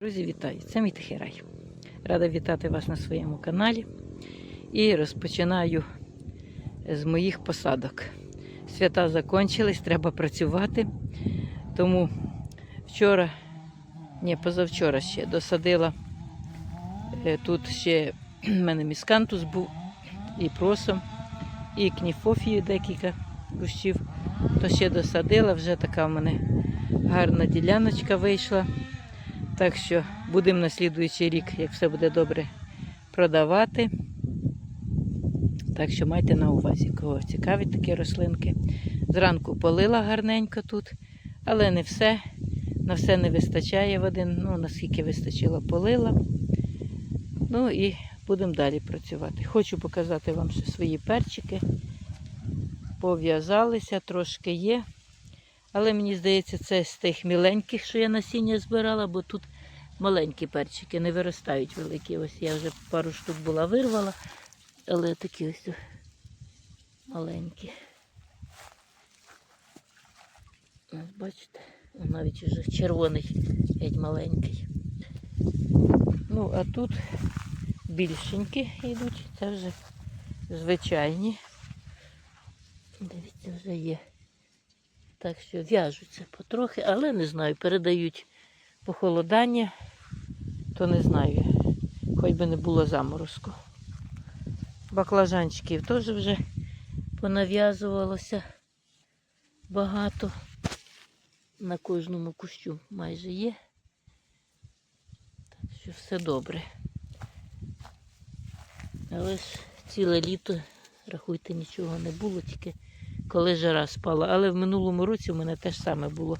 Друзі, вітаю! Це мій тихий. Рада вітати вас на своєму каналі. І розпочинаю з моїх посадок. Свята закончились, треба працювати. Тому вчора, ні, позавчора ще досадила. е, Тут ще в мене міскантус був і просом, і кніфофію декілька кущів. То ще досадила, вже така в мене гарна діляночка вийшла. Так що будемо на слідуючий рік, як все буде добре, продавати. Так що майте на увазі, кого цікавить такі рослинки. Зранку полила гарненько тут, але не все. На все не вистачає води. Ну, наскільки вистачило, полила. Ну і будемо далі працювати. Хочу показати вам ще свої перчики. Пов'язалися, трошки є. Але мені здається, це з тих міленьких, що я насіння збирала, бо тут маленькі перчики не виростають великі. Ось я вже пару штук була вирвала, але такі ось маленькі. Ось бачите, навіть вже червоний, геть маленький. Ну, а тут більшенькі йдуть, це вже звичайні. Дивіться, вже є. Так що в'яжуться потрохи, але не знаю, передають похолодання, то не знаю, хоч би не було заморозку. Баклажанчиків теж вже понав'язувалося багато. На кожному кущу майже є. Так що все добре. Але ж ціле літо, рахуйте, нічого не було, тільки коли жара спала. Але в минулому році в мене теж саме було.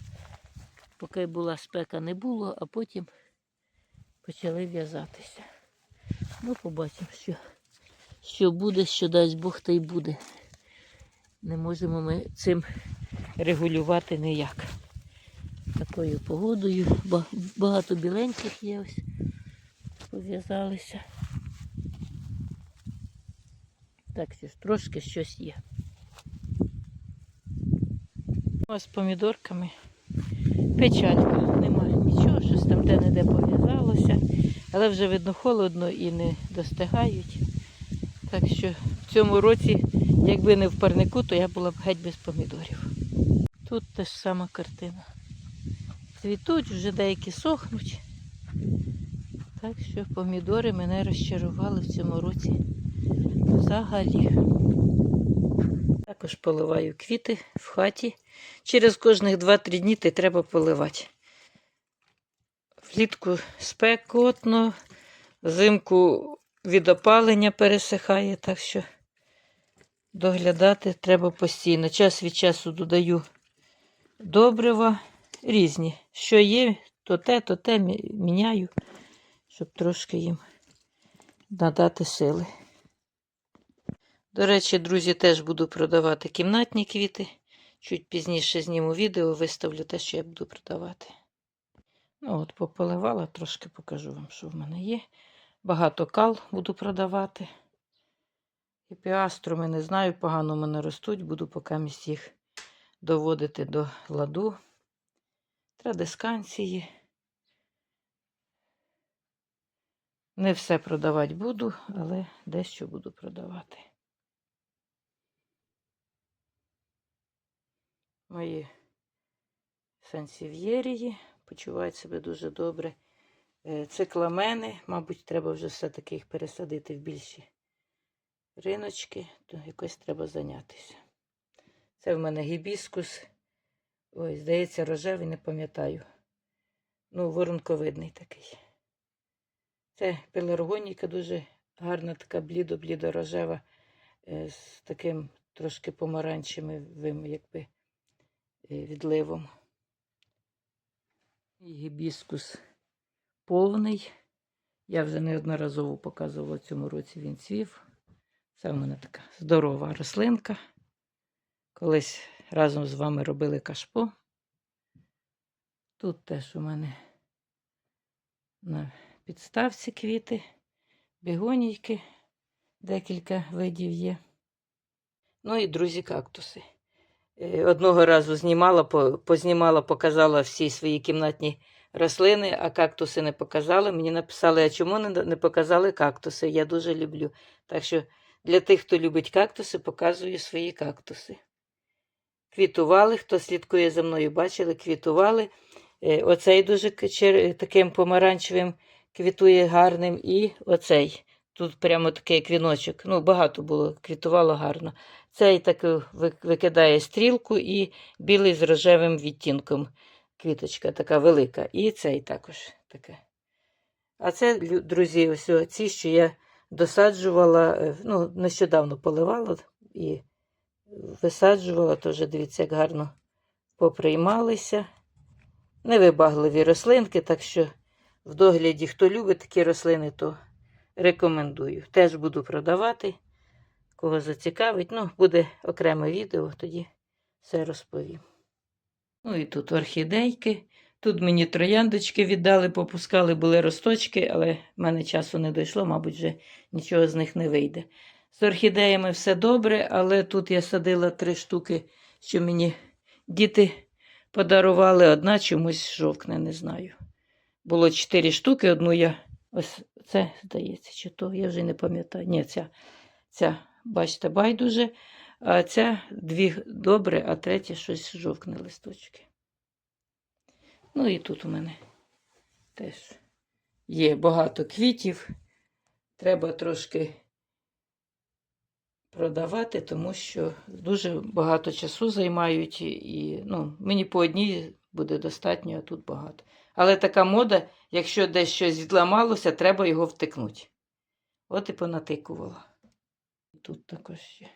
Поки була спека, не було, а потім почали в'язатися. Ну, побачимо, що, що буде, що дасть Бог, та й буде. Не можемо ми цим регулювати ніяк. Такою погодою. Багато біленьких є ось. Пов'язалися. Так ж трошки щось є. А з помідорками печалька. Немає нічого, щось там де-не-де пов'язалося. Але вже видно холодно і не достигають. Так що в цьому році, якби не в парнику, то я була б геть без помідорів. Тут та ж сама картина. Цвітуть, вже деякі сохнуть. Так що помідори мене розчарували в цьому році взагалі. Також поливаю квіти в хаті. Через кожних 2-3 дні ти треба поливати. Влітку спекотно, взимку від опалення пересихає, так що доглядати треба постійно. Час від часу додаю добрива різні. Що є, то те, то те міняю, щоб трошки їм надати сили. До речі, друзі, теж буду продавати кімнатні квіти. Чуть пізніше зніму відео, виставлю те, що я буду продавати. Ну от, пополивала, трошки покажу вам, що в мене є. Багато кал буду продавати. І піаструми не знаю, погано мене ростуть, буду поки їх доводити до ладу. Традисканції. Не все продавати буду, але дещо буду продавати. Мої сансів'єрії почувають себе дуже добре. Е, Цикламени, мабуть, треба вже все-таки їх пересадити в більші риночки, то якось треба зайнятися. Це в мене гібіскус. Ой, здається, рожевий, не пам'ятаю. Ну, воронковидний такий. Це пеларгоніка дуже гарна, така блідо-блідо рожева, е, з таким трошки помаранчевим, якби відливом. І гібіскус повний. Я вже неодноразово показувала цьому році він цвів. Це в мене така здорова рослинка. Колись разом з вами робили кашпо. Тут теж у мене на підставці квіти, бігонійки, декілька видів є. Ну і друзі, кактуси. Е, Одного разу знімала, познімала, показала всі свої кімнатні рослини, а кактуси не показали. Мені написали, а чому не, показали кактуси? Я дуже люблю. Так що для тих, хто любить кактуси, показую свої кактуси. Квітували, хто слідкує за мною, бачили, квітували. Е, Оцей дуже таким помаранчевим квітує гарним. І оцей. Тут прямо такий квіночок. Ну, багато було, квітувало гарно. Цей так е, викидає стрілку і білий з рожевим відтінком. Квіточка така велика. І цей також таке. А це, друзі, ось ці, що я досаджувала, е, ну, нещодавно поливала і висаджувала, теж дивіться, як гарно поприймалися. Невибагливі рослинки, так що в догляді, хто любить такі рослини, то рекомендую. Теж буду продавати. Кого зацікавить, ну, буде окреме відео, тоді все розповім. Ну і тут орхідейки. Тут мені трояндочки віддали, попускали, були росточки, але в мене часу не дійшло, мабуть, вже нічого з них не вийде. З орхідеями все добре, але тут я садила три штуки, що мені діти подарували, одна чомусь жовкне, не знаю. Було чотири штуки, одну я ось це, здається, чи то, я вже не пам'ятаю. Ні, ця, ця, бачите, байдуже, а ця дві добре, а третя щось жовкне листочки. Ну і тут у мене теж є багато квітів. Треба трошки продавати, тому що дуже багато часу займають, і ну, мені по одній буде достатньо, а тут багато. Але така мода, якщо десь щось відламалося, треба його втикнути. От і понатикувала. Тут також ще.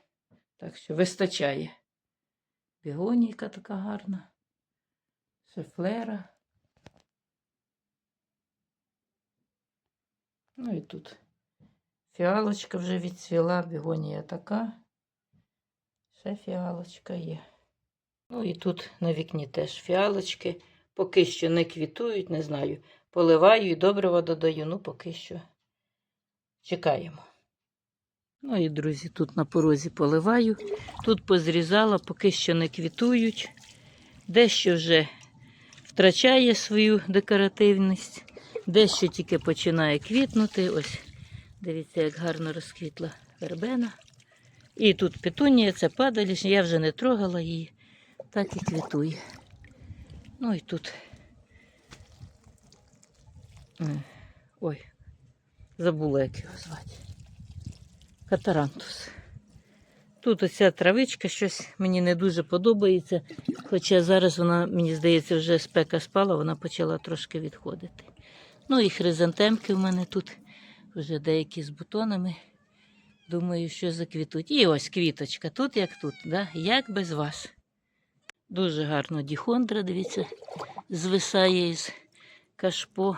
Так що вистачає. Бігонійка така гарна. Шефлера. Ну і тут фіалочка вже відцвіла, бігонія така. Ще фіалочка є. Ну і тут на вікні теж фіалочки. Поки що не квітують, не знаю. Поливаю і добрива додаю, ну поки що чекаємо. Ну і, друзі, тут на порозі поливаю. Тут позрізала, поки що не квітують. Дещо вже втрачає свою декоративність, дещо тільки починає квітнути. Ось, дивіться, як гарно розквітла вербена. І тут петунія, це падаліш, я вже не трогала її, так і квітує. Ну і тут. Ой, забула, як його звати. Катарантус. Тут оця травичка щось мені не дуже подобається. Хоча зараз вона, мені здається, вже спека спала, вона почала трошки відходити. Ну і хризантемки в мене тут вже деякі з бутонами. Думаю, що заквітуть. І ось квіточка, тут як тут, да? як без вас. Дуже гарно діхондра, дивіться, звисає із кашпо.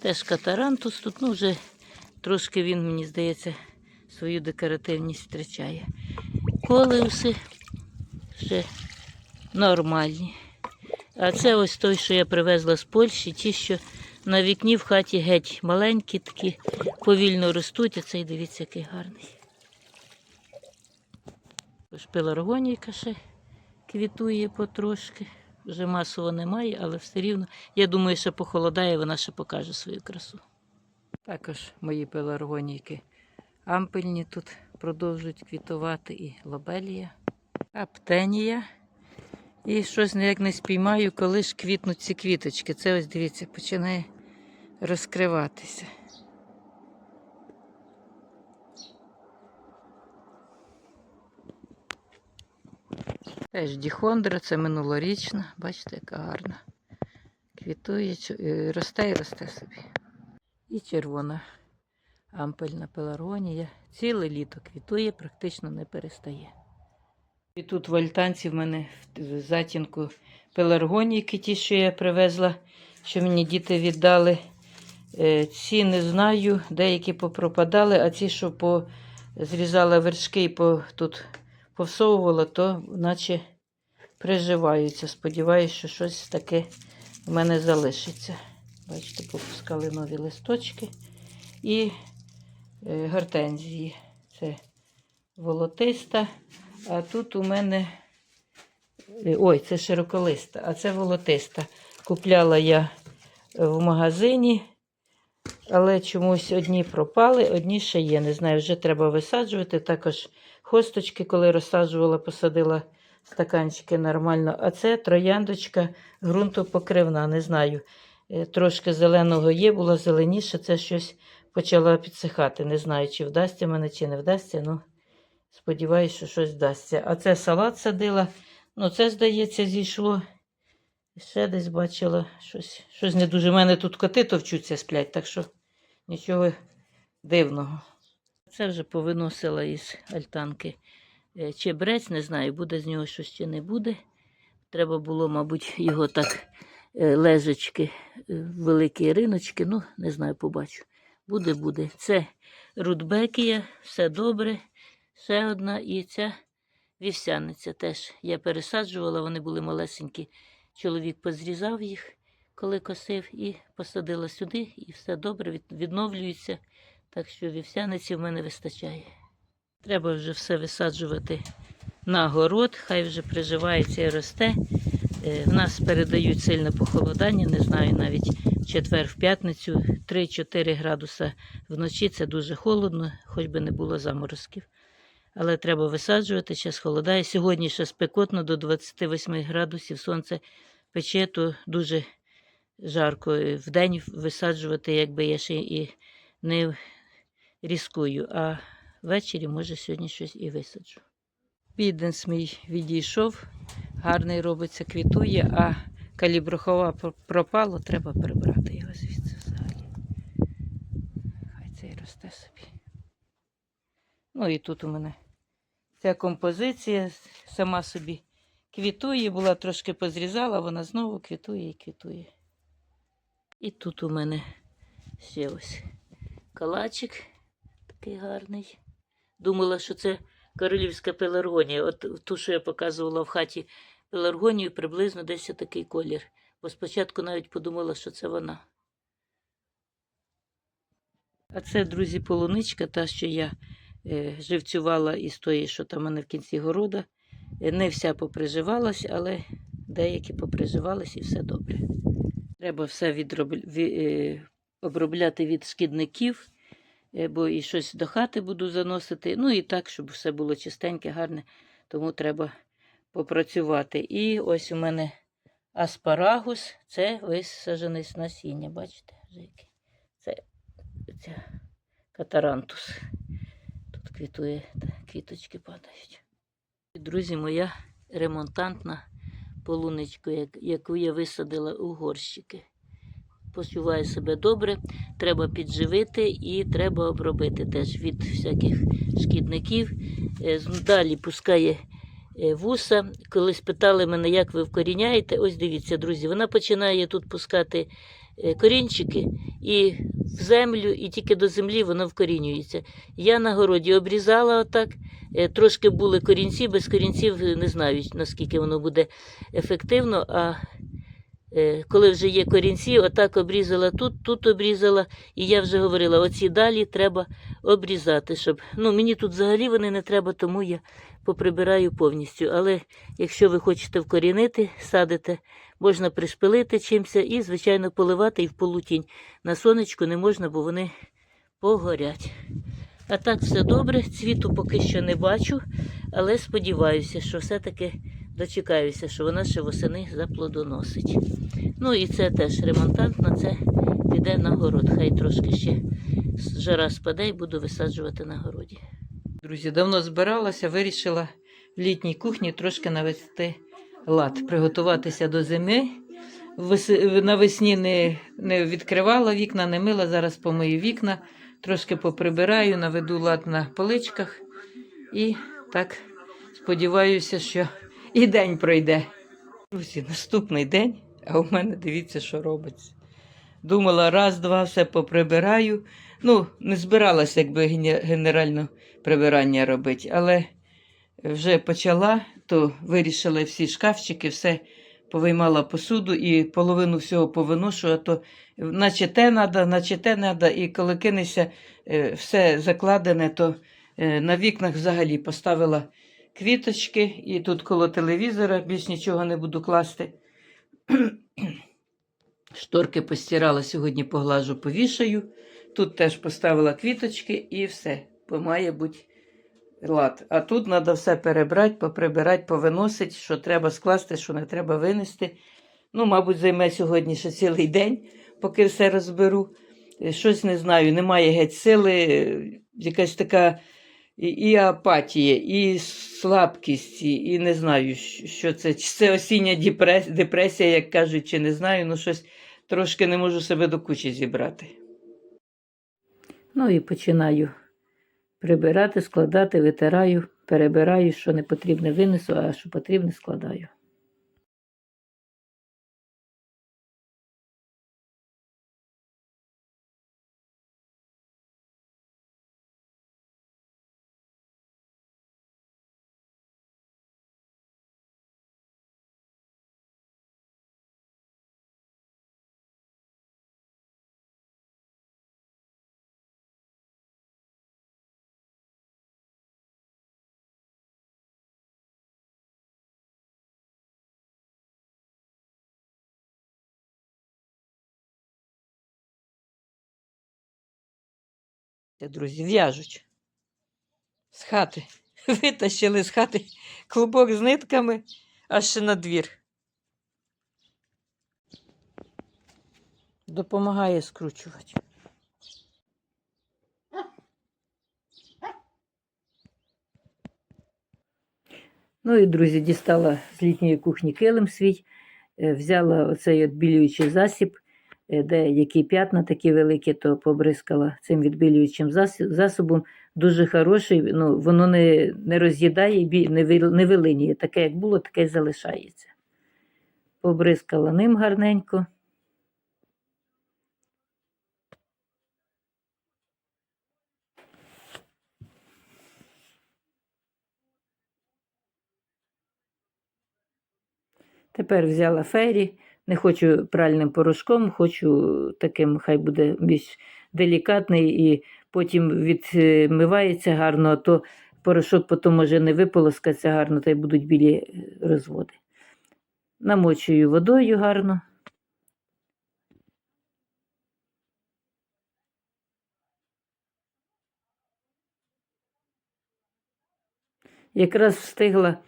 Теж катарантус тут, ну вже трошки він, мені здається, свою декоративність втрачає. Колеуси ще нормальні. А це ось той, що я привезла з Польщі, ті, що на вікні в хаті геть маленькі, такі повільно ростуть, а цей дивіться, який гарний. Пеларгонійка ще квітує потрошки. Вже масово немає, але все рівно. Я думаю, що похолодає, вона ще покаже свою красу. Також мої пеларгонійки ампельні тут продовжують квітувати і лобелія, аптенія. І щось ніяк не спіймаю, коли ж квітнуть ці квіточки. Це ось дивіться, починає розкриватися. Теж діхондра, це минулорічна, бачите, яка гарна. Квітує, е, росте і росте собі. І червона ампельна пеларонія. Ціле літо квітує, практично не перестає. І тут в альтанці в мене в затінку пеларгонійки, ті, що я привезла, що мені діти віддали. Е, Ці не знаю, деякі попропадали, а ці, що по... зрізала вершки і по... тут повсовувала, то наче приживаються. Сподіваюся, що щось таке в мене залишиться. Бачите, попускали нові листочки. І гортензії. Це волотиста. А тут у мене. е, Ой, це широколиста, а це волотиста. Купляла я в магазині, але чомусь одні пропали, одні ще є. Не знаю, вже треба висаджувати. Також хосточки, коли розсаджувала, посадила стаканчики нормально. А це трояндочка ґрунтопокривна, не знаю. Е, Трошки зеленого є, було зеленіше, це щось почало підсихати. Не знаю, чи вдасться мене, чи не вдасться. Ну, сподіваюся, що щось вдасться. А це салат садила. Ну, це, здається, зійшло. Ще десь бачила щось, щось не дуже. У мене тут коти товчуться сплять, так що нічого дивного. Це вже повиносила із альтанки е, чебрець, не знаю, буде з нього щось чи не буде. Треба було, мабуть, його так лежечки, е, великі риночки, ну, не знаю, побачу. Буде, буде. Це рудбекія, все добре. Ще одна і ця вівсяниця теж я пересаджувала, вони були малесенькі. Чоловік позрізав їх, коли косив, і посадила сюди, і все добре, відновлюється. Так що вівсяниці в мене вистачає. Треба вже все висаджувати на город, хай вже приживається і росте. Е, В нас передають сильне похолодання, не знаю, навіть четвер, в п'ятницю 3-4 градуса вночі це дуже холодно, хоч би не було заморозків. Але треба висаджувати, зараз холодає. Сьогодні ще спекотно до 28 градусів. Сонце пече, то дуже жарко. В день висаджувати, якби я ще і не різкую. А ввечері, може, сьогодні щось і висаджу. Піденс мій відійшов, гарний робиться, квітує, а калібрухова пр- пропало, треба прибрати його звідси взагалі. Хай це і росте собі. Ну і тут у мене ця композиція сама собі квітує, була трошки позрізала, вона знову квітує і квітує. І тут у мене ще ось калачик такий гарний. Думала, що це королівська пеларгонія. От ту, що я показувала в хаті пеларгонію, приблизно десь такий колір. Бо спочатку навіть подумала, що це вона. А це, друзі, полуничка, та, що я е, живцювала із тої, що там у мене в кінці города. Е, Не вся поприживалась, але деякі поприживались і все добре. Треба все відроб... ві- е, обробляти від шкідників, бо і щось до хати буду заносити. Ну і так, щоб все було чистеньке, гарне, тому треба попрацювати. І ось у мене аспарагус, це висаджений з насіння, бачите? Це, це катарантус. Тут квітує, квіточки падають. Друзі, моя ремонтантна полуничка, яку я висадила у горщики. Почуваю себе добре, треба підживити і треба обробити теж від всяких шкідників. Е, Далі пускає е, вуса. Колись питали мене, як ви вкоріняєте. Ось дивіться, друзі, вона починає тут пускати е, корінчики і в землю, і тільки до землі воно вкорінюється. Я на городі обрізала отак. Трошки були корінці, без корінців не знаю, наскільки воно буде ефективно. А коли вже є корінці, отак обрізала тут, тут обрізала. І я вже говорила, оці далі треба обрізати, щоб. Ну, мені тут взагалі вони не треба, тому я поприбираю повністю. Але якщо ви хочете вкорінити, садите, можна пришпилити чимся і, звичайно, поливати і в полутінь. На сонечку не можна, бо вони погорять. А так все добре, цвіту поки що не бачу, але сподіваюся, що все-таки дочекаюся, що вона ще восени заплодоносить. Ну і це теж ремонтантна, це піде на город. Хай трошки ще жара спаде і буду висаджувати на городі. Друзі, давно збиралася, вирішила в літній кухні трошки навести лад, приготуватися до зими. Навесні не, не відкривала вікна, не мила, зараз помию вікна, трошки поприбираю, наведу лад на поличках і так сподіваюся, що і день пройде. Друзі, наступний день, а у мене дивіться, що робиться. Думала, раз, два, все поприбираю. Ну, не збиралася, якби гене- генерально прибирання робити, але вже почала, то вирішила всі шкафчики, все повиймала посуду і половину всього повиношу, а то наче те треба, наче те треба, і коли кинешся е, все закладене, то е, на вікнах взагалі поставила квіточки, і тут коло телевізора більш нічого не буду класти. Шторки постирала сьогодні, поглажу, повішаю. Тут теж поставила квіточки і все. Має бути лад. А тут треба все перебрати, поприбирати, повиносити, що треба скласти, що не треба винести. Ну, мабуть, займе сьогодні ще цілий день, поки все розберу. Щось не знаю, немає геть сили, якась така і, і апатія, і слабкість, і, не знаю, що це. Чи це осіння депресія, як кажуть, чи не знаю, ну щось трошки не можу себе до кучі зібрати. Ну і починаю прибирати, складати, витираю, перебираю, що не потрібне винесу, а що потрібне складаю. Це, друзі, в'яжуть. З хати. Витащили з хати клубок з нитками аж ще на двір. Допомагає скручувати. Ну і, друзі, дістала з літньої кухні килим свій, е, взяла оцей відбілюючий засіб, де які п'ятна такі великі, то побризкала цим відбілюючим засобом. Дуже хороший, ну, воно не, не роз'їдає, не вилинює. Таке, як було, таке й залишається. Побризкала ним гарненько. Тепер взяла фері, не хочу пральним порошком, хочу таким, хай буде більш делікатний і потім відмивається гарно, а то порошок потім може не виполоскатися гарно, та й будуть білі е, розводи. Намочую водою гарно. Якраз встигла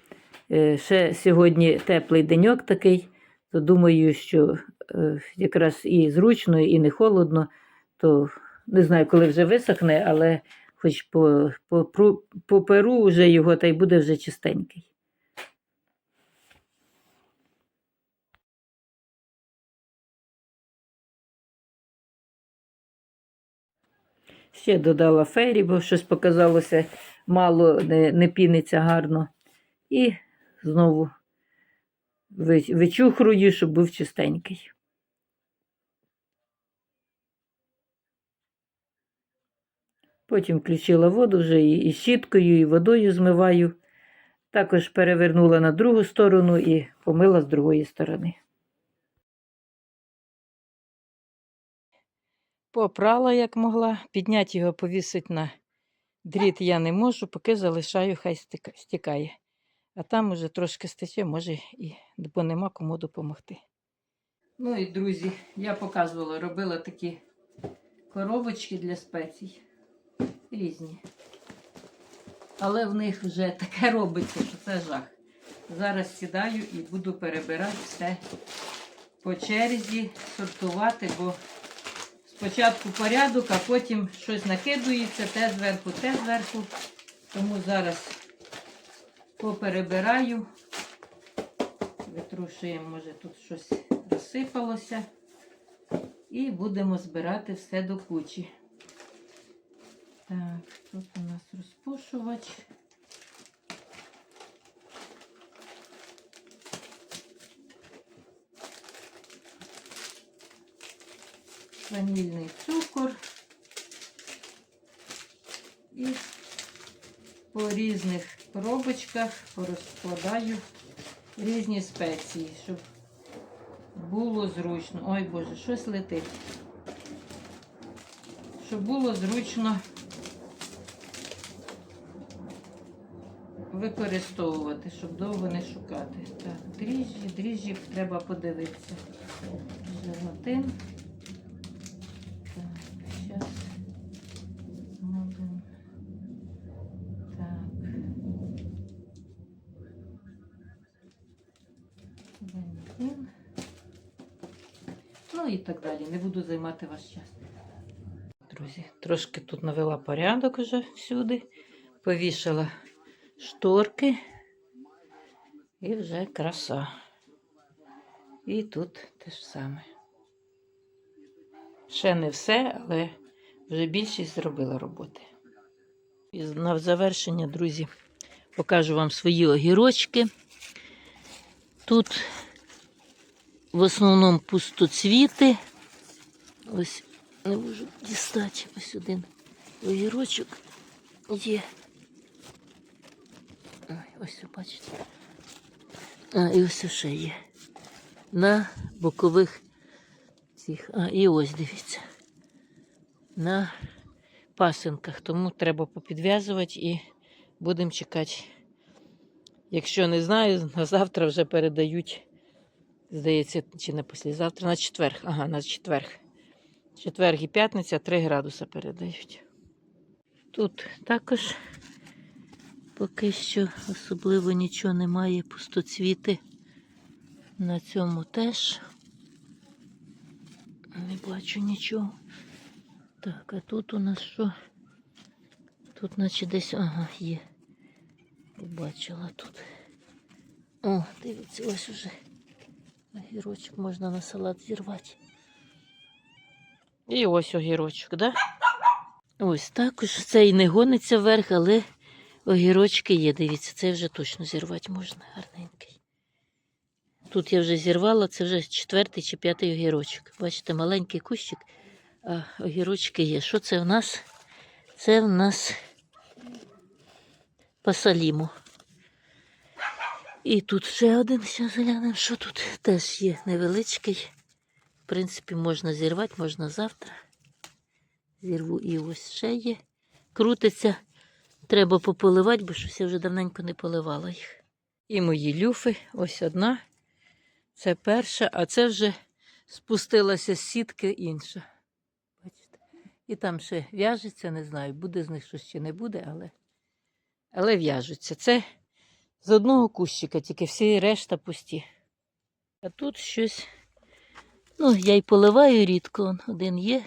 Е, Ще сьогодні теплий деньок такий, то думаю, що е, якраз і зручно, і не холодно, то не знаю, коли вже висохне, але хоч по, по, по перу вже його та й буде вже чистенький. Ще додала фейрі, бо щось показалося мало, не, не піниться гарно. І знову вичухрую, щоб був чистенький. Потім включила воду вже і, щіткою, і водою змиваю. Також перевернула на другу сторону і помила з другої сторони. Попрала, як могла, підняти його, повісити на дріт я не можу, поки залишаю, хай стікає. А там уже трошки стече, може, і бо нема кому допомогти. Ну і друзі, я показувала, робила такі коробочки для спецій. Різні. Але в них вже таке робиться, що це жах. Зараз сідаю і буду перебирати все по черзі, сортувати, бо спочатку порядок, а потім щось накидується, те зверху, те зверху. Тому зараз поперебираю. Витрушуємо, може тут щось розсипалося. І будемо збирати все до кучі. Так, тут у нас розпушувач. Ванільний цукор. І по різних коробочках порозкладаю різні спеції, щоб було зручно. Ой Боже, щось летить. Щоб було зручно використовувати, щоб довго не шукати. Так, дріжджі, дріжджі треба подивитися. Дерматин. Так, зараз зробимо. Так. Дерматин. Ну і так далі. Не буду займати ваш час. Друзі, трошки тут навела порядок уже всюди. Повішала шторки. І вже краса. І тут те ж саме. Ще не все, але вже більшість зробила роботи. І на завершення, друзі, покажу вам свої огірочки. Тут в основному пустоцвіти. Ось не можу дістати ось один огірочок є. Ось бачите. А, і ось ще є. На бокових цих. А, і ось дивіться. На пасинках. Тому треба попідв'язувати і будемо чекати. Якщо не знаю, на завтра вже передають. Здається, чи не післязавтра, на четверг. Ага, на четверг. Четверг і п'ятниця 3 градуса передають. Тут також поки що особливо нічого немає, пустоцвіти. На цьому теж не бачу нічого. Так, а тут у нас що? Тут наче десь, ага, є. Побачила тут. О, дивіться, ось уже огірочок можна на салат зірвати. І ось огірочок, да? Ось також цей не гониться вверх, але огірочки є. Дивіться, це вже точно зірвати можна, гарненький. Тут я вже зірвала, це вже четвертий чи п'ятий огірочок. Бачите, маленький кущик, а огірочки є. Що це в нас? Це в нас пасалімо. І тут ще один, зараз глянемо, що тут теж є невеличкий. В принципі, можна зірвати, можна завтра. Зірву і ось ще є. Крутиться. Треба пополивати, бо щось я вже давненько не поливала їх. І мої люфи, ось одна. Це перша, а це вже спустилася з сітки інша. Бачите? І там ще в'яжеться, не знаю, буде з них щось чи не буде, але, але в'яжуться. Це з одного кущика, тільки всі решта пусті. А тут щось. Ну, я й поливаю рідко, один є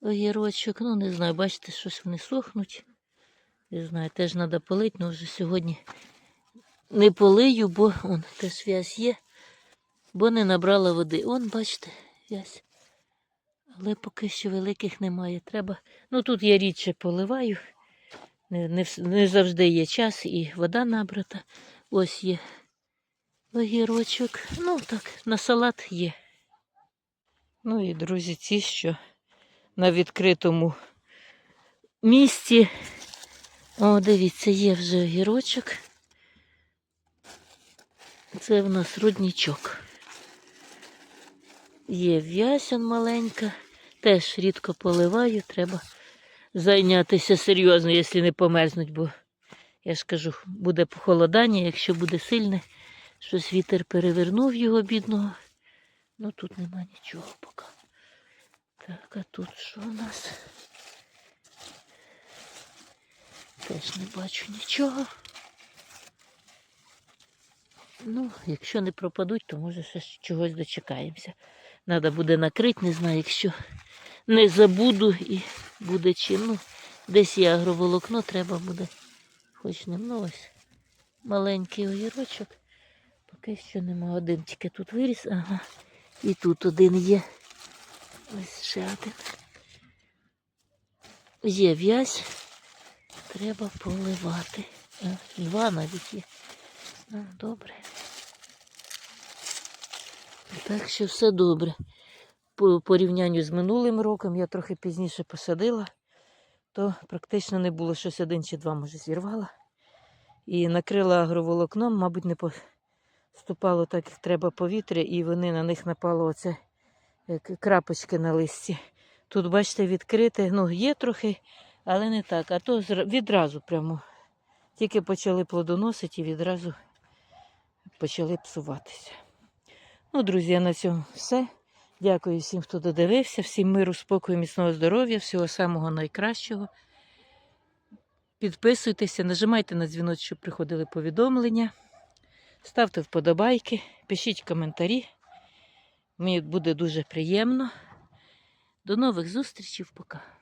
огірочок. Ну, не знаю, бачите, щось вони сохнуть. Не знаю, теж треба полити, але вже сьогодні не полию, бо он теж в'язь є, бо не набрала води. Он, бачите, в'язь. Але поки що великих немає. Треба. Ну тут я рідше поливаю. Не, не, не завжди є час і вода набрата. Ось є огірочок. Ну так, на салат є. Ну і друзі, ці, що на відкритому місці. О, дивіться, є вже огірочок. Це в нас руднічок. Є в'ясян маленька. Теж рідко поливаю, треба зайнятися серйозно, якщо не померзнуть, бо я ж кажу, буде похолодання, якщо буде сильне, щось вітер перевернув його бідного. Ну тут нема нічого поки. Так, а тут що у нас? Теж не бачу нічого. Ну, якщо не пропадуть, то може ще чогось дочекаємося. Треба буде накрити, не знаю, якщо не забуду і буде чим. Ну, десь є агроволокно, треба буде хоч ним. Ну маленький огірочок. Поки що нема один, тільки тут виріс. Ага. І тут один є. Ось ще один. Є в'язь. Треба поливати. Два навіть є. Добре. Так що все добре. По порівнянню з минулим роком я трохи пізніше посадила, то практично не було щось один чи два, може, зірвала. І накрила агроволокном, мабуть, не поступало так, як треба повітря, і вони на них напало оце е, крапочки на листі. Тут, бачите, відкрите, ну, є трохи, але не так. А то відразу прямо тільки почали плодоносити і відразу почали псуватися. Ну, друзі, на цьому все. Дякую всім, хто додивився, всім миру, спокою, міцного здоров'я, всього самого найкращого. Підписуйтеся, нажимайте на дзвіночок, щоб приходили повідомлення. Ставте вподобайки, пишіть коментарі. Мені буде дуже приємно. До нових зустрічей. Пока.